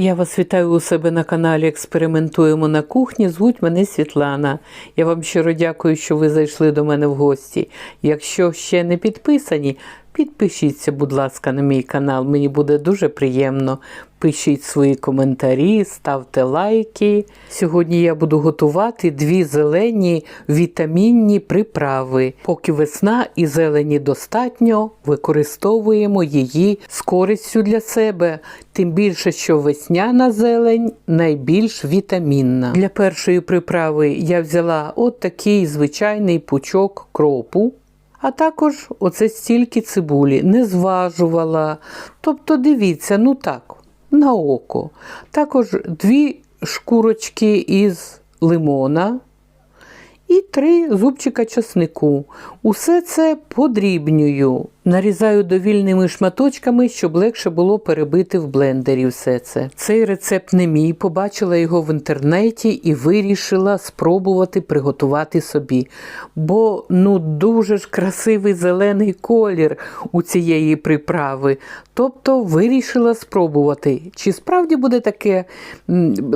Я вас вітаю у себе на каналі Експериментуємо на кухні. Звуть мене Світлана. Я вам щиро дякую, що ви зайшли до мене в гості. Якщо ще не підписані, підпишіться, будь ласка, на мій канал. Мені буде дуже приємно. Пишіть свої коментарі, ставте лайки. Сьогодні я буду готувати дві зелені вітамінні приправи. Поки весна і зелені достатньо, використовуємо її з користю для себе. Тим більше, що весняна зелень найбільш вітамінна. Для першої приправи я взяла от такий звичайний пучок кропу. А також оце стільки цибулі, не зважувала. Тобто, дивіться, ну так, на око. Також дві шкурочки із лимона і три зубчика часнику. Усе це подрібнюю. Нарізаю довільними шматочками, щоб легше було перебити в блендері все це. Цей рецепт не мій, побачила його в інтернеті і вирішила спробувати приготувати собі. Бо ну дуже ж красивий зелений колір у цієї приправи. Тобто вирішила спробувати, чи справді буде таке,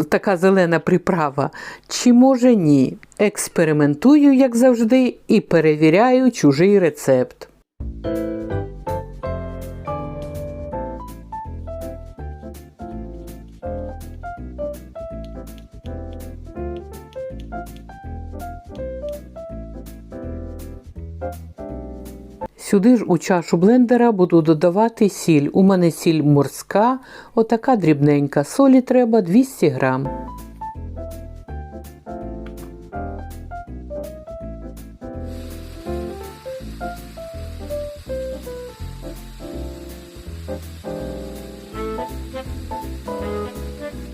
така зелена приправа, чи може ні. Експериментую, як завжди, і перевіряю чужий рецепт. Сюди ж у чашу блендера буду додавати сіль. У мене сіль морська, отака дрібненька. Солі треба 200 грам.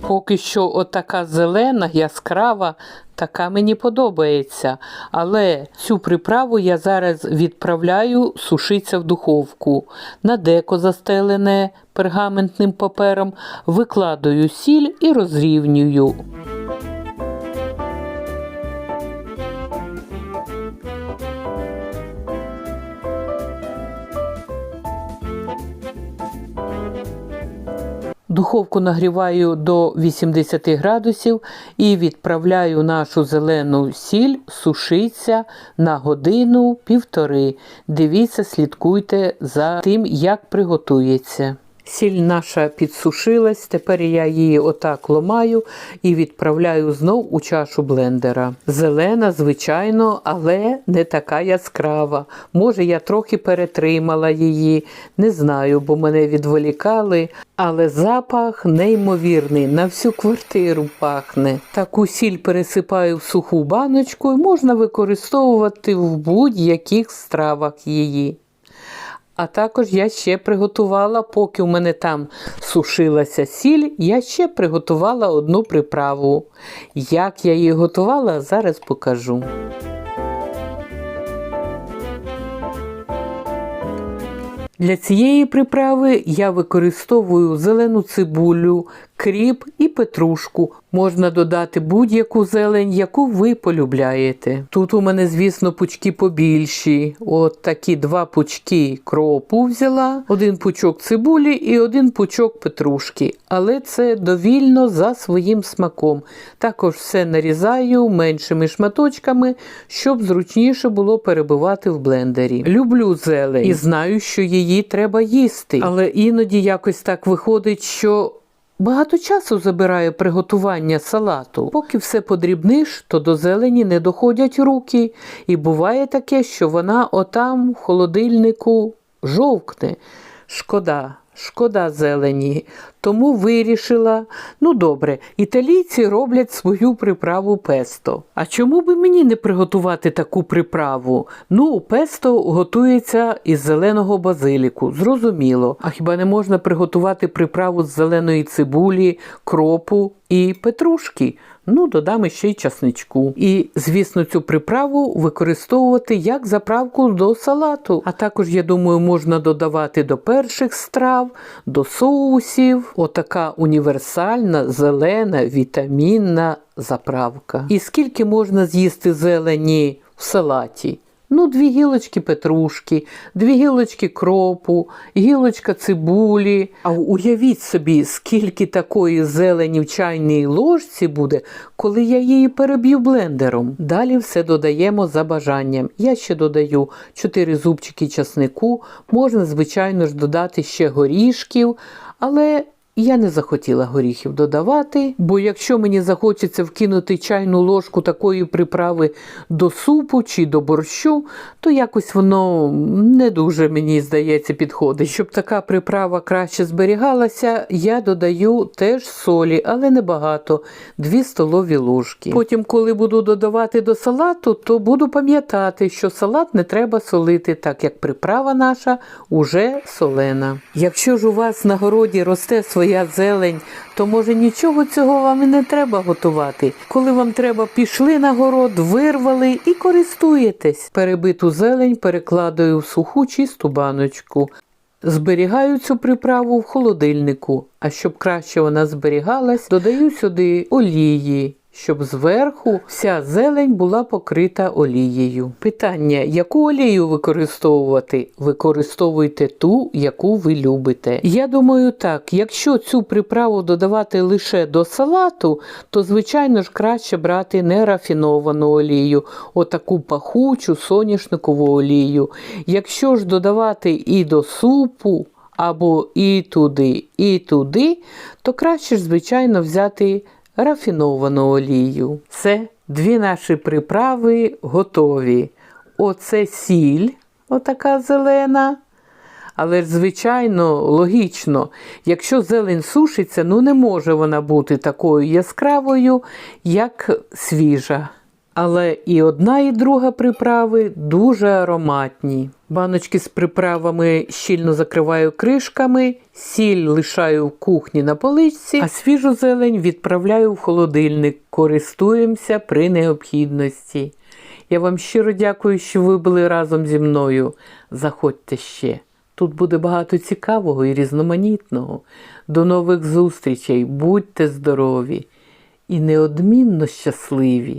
Поки що отака зелена, яскрава, така мені подобається. Але цю приправу я зараз відправляю сушитися в духовку. На деко застелене пергаментним папером, викладаю сіль і розрівнюю. Духовку нагріваю до 80 градусів і відправляю нашу зелену сіль сушиться на годину півтори. Дивіться, слідкуйте за тим, як приготується. Сіль наша підсушилась, тепер я її отак ломаю і відправляю знов у чашу блендера. Зелена, звичайно, але не така яскрава. Може, я трохи перетримала її, не знаю, бо мене відволікали. Але запах неймовірний, на всю квартиру пахне. Таку сіль пересипаю в суху баночку і можна використовувати в будь-яких стравах її. А також я ще приготувала, поки у мене там сушилася сіль, я ще приготувала одну приправу. Як я її готувала, зараз покажу. Для цієї приправи я використовую зелену цибулю, кріп і петрушку. Можна додати будь-яку зелень, яку ви полюбляєте. Тут у мене, звісно, пучки побільші. От такі два пучки кропу взяла, один пучок цибулі і один пучок петрушки. Але це довільно за своїм смаком. Також все нарізаю меншими шматочками, щоб зручніше було перебивати в блендері. Люблю зелень і знаю, що її треба їсти. Але іноді якось так виходить, що. Багато часу забирає приготування салату. Поки все подрібниш, то до зелені не доходять руки. І буває таке, що вона отам в холодильнику жовкне. Шкода, шкода зелені. Тому вирішила, ну добре, італійці роблять свою приправу песто. А чому би мені не приготувати таку приправу? Ну, песто готується із зеленого базиліку, зрозуміло. А хіба не можна приготувати приправу з зеленої цибулі, кропу і петрушки? Ну, додам ще й часничку. І, звісно, цю приправу використовувати як заправку до салату. А також, я думаю, можна додавати до перших страв, до соусів. Отака універсальна, зелена, вітамінна заправка. І скільки можна з'їсти зелені в салаті? Ну, дві гілочки петрушки, дві гілочки кропу, гілочка цибулі. А уявіть собі, скільки такої зелені в чайній ложці буде, коли я її переб'ю блендером. Далі все додаємо за бажанням. Я ще додаю 4 зубчики часнику, можна, звичайно ж, додати ще горішків, але я не захотіла горіхів додавати, бо якщо мені захочеться вкинути чайну ложку такої приправи до супу чи до борщу, то якось воно не дуже, мені здається, підходить. Щоб така приправа краще зберігалася, я додаю теж солі, але небагато 2 столові ложки. Потім, коли буду додавати до салату, то буду пам'ятати, що салат не треба солити, так як приправа наша уже солена. Якщо ж у вас на городі росте своя зелень, то може нічого цього вам і не треба готувати. Коли вам треба, пішли на город, вирвали і користуєтесь. Перебиту зелень перекладаю в суху чисту баночку. Зберігаю цю приправу в холодильнику, а щоб краще вона зберігалась, додаю сюди олії, щоб зверху вся зелень була покрита олією. Питання: яку олію використовувати? Використовуйте ту, яку ви любите. Я думаю, так, якщо цю приправу додавати лише до салату, то звичайно ж краще брати нерафіновану олію, отаку пахучу соняшникову олію. Якщо ж додавати і до супу, або і туди, і туди, то краще ж, звичайно, взяти рафіновану олію. Все, дві наші приправи готові. Оце сіль, отака зелена. Але ж, звичайно, логічно, якщо зелень сушиться, ну не може вона бути такою яскравою, як свіжа. Але і одна, і друга приправи дуже ароматні. Баночки з приправами щільно закриваю кришками, сіль лишаю в кухні на поличці, а свіжу зелень відправляю в холодильник. Користуємося при необхідності. Я вам щиро дякую, що ви були разом зі мною. Заходьте ще. Тут буде багато цікавого і різноманітного. До нових зустрічей, будьте здорові і неодмінно щасливі!